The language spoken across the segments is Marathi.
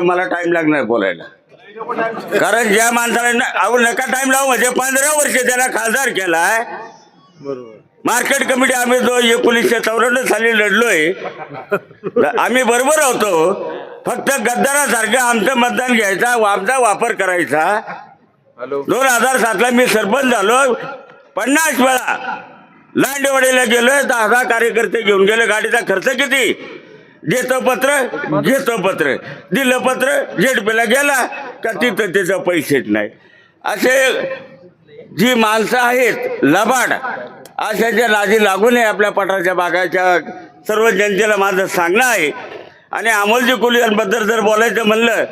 मला टाइम लागणार बोलायला. कारण ज्या माणसाला अहो नका टाइम लावू म्हणजे पंधरा वर्ष त्याला खासदार केलाय. बरोबर मार्केट कमिटी आम्ही जो एकोणीसशे चौऱ्याण्णव साली लढलोय आम्ही बरोबर होतो. फक्त गद्दारासारखं आमचं मतदान घ्यायचा आमचा वापर करायचा. दोन हजार सातला मी सरपंच झालो. पन्नास वेळा लांडेवाडीला गेलोय दहा दहा कार्यकर्ते घेऊन गेले. गाडीचा खर्च किती? देतो पत्र घेतो पत्र. दिलं पत्र झेडपेला गेला का तिथं त्याचं पैसेच नाही. असे जी माणसं आहेत लबाड अशाच्या नादी लागू नये आपल्या पठाराच्या बागाच्या सर्व जनतेला माझं सांगणं आहे. आणि अमोलजी कोली यांबद्दल जर बोलायचं म्हणलं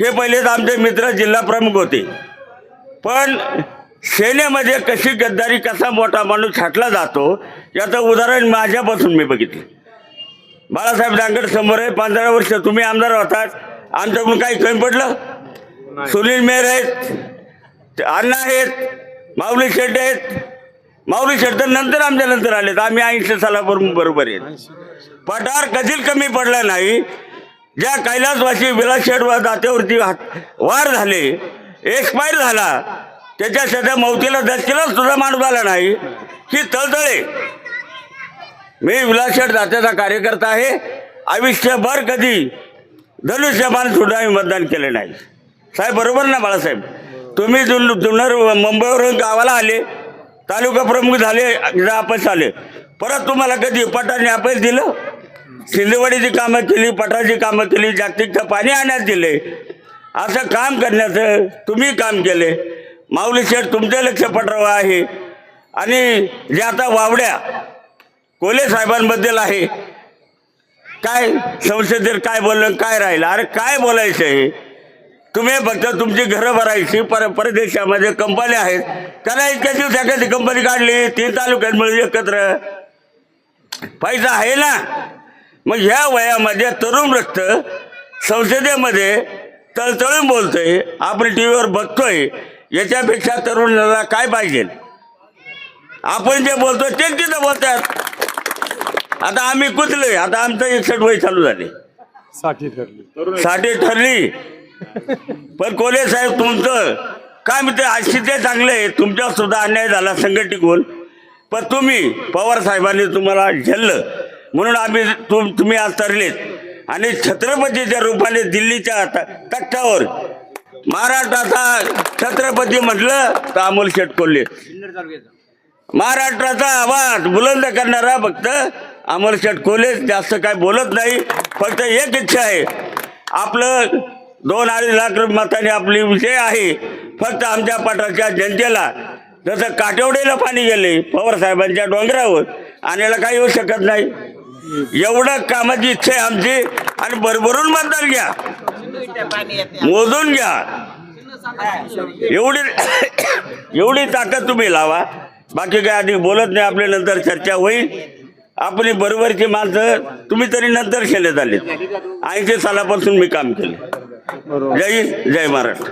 हे पहिलेच आमचे मित्र जिल्हा प्रमुख होते. पण सेनेमध्ये कशी गद्दारी कसा मोठा माणूस छाटला जातो याचं उदाहरण माझ्यापासून मी बघितलं. बाळासाहेब डांगड समोर आहे पंधरा वर्ष तुम्ही आमदार होतात. आमच्याकडून काही कमी पडलं? सुनील मेहर आहेत अण्णा आहेत माऊली शेट आहेत. माऊली शेट तर नंतर आमच्या नंतर आलेत. आम्ही ऐंशी सालापासून बरोबर आहेत. पठार कधीच कमी पडला नाही. ज्या कैलासवासी विलास शेठ व दात्यावरती वार झाले एक्सपायर झाला त्याच्या सध्या मौतीला दसकीला सुद्धा माणूस आला नाही. ही तळतळे. मी विलास जात्याचा दात्याचा कार्यकर्ता आहे. आयुष्यभर कधी धनुष्यमान सुद्धा मी मतदान केलं नाही. साहेब बरोबर ना बाळासाहेब? तुम्ही जुन जुन्नर मुंबईवरून गावाला आले तालुका प्रमुख झाले अपयश आले. परत तुम्हाला कधी पटाने अपयश दिलं? शिंदेवाडीची कामं केली पटाची कामं केली जागतिकचं पाणी आणण्यात दिले. असं काम करण्याचं तुम्ही काम केले. माऊली शेठ तुमचं लक्ष पटरावं आहे. आणि जे आता वावड्या कोले साहेबांबद्दल आहे. काय संसदेत काय बोललं काय राहिलं? अरे काय बोलायचं आहे तुम्ही फक्त तुमची घरं भरायची पर परदेशामध्ये कंपन्या आहेत. त्याला इतक्या दिवसासाठी कंपनी काढली? तीन तालुक्यात मिळून एकत्र. पैसा आहे ना? मग ह्या वयामध्ये तरुण रक्त संसदेमध्ये तळतळून बोलतोय. आपण टी व्हीवर बघतोय. याच्यापेक्षा तरुणाला काय पाहिजे? आपण जे बोलतो तेच तिथं बोलतात. आता आम्ही कुचलोय आता आमचं एकसठ वय चालू झाले. साठी ठरली. साठी ठरली. पण कोले साहेब तुमचं काय म्हणते अशी ते चांगले आहे. तुमच्यावर सुद्धा अन्याय झाला संघटिकून पण तुम्ही पवार साहेबांनी तुम्हाला झेललं. म्हणून आम्ही तुम तुम्ही आज तरलेत. आणि छत्रपतीच्या रूपाने दिल्लीच्या तख्तावर महाराष्ट्राचा छत्रपती म्हटलं तर अमोल शेट कोल्हे महाराष्ट्राचा आवाज बुलंद करणारा फक्त अमर शेठ जास्त काय बोलत नाही फक्त एक इच्छा आहे. आपलं दोन अडीच लाख मताने आपली विषय आहे फक्त आमच्या पाठाच्या जनतेला. जसं काटेवडेला पाणी गेले पवारसाहेबांच्या डोंगरावर आणायला काही येऊ शकत नाही. एवढं कामाची इच्छा आहे आमची आणि भरभरून मतदान घ्या. मोजून घ्या. एवढी एवढी ताकद तुम्ही लावा. बाकी काय अधिक बोलत नाही आपल्या नंतर चर्चा होईल. आपली बरोबरची माणसं तुम्ही तरी नंतर केले झाले ऐंशी सालापासून मी काम केले. जय जय महाराष्ट्र.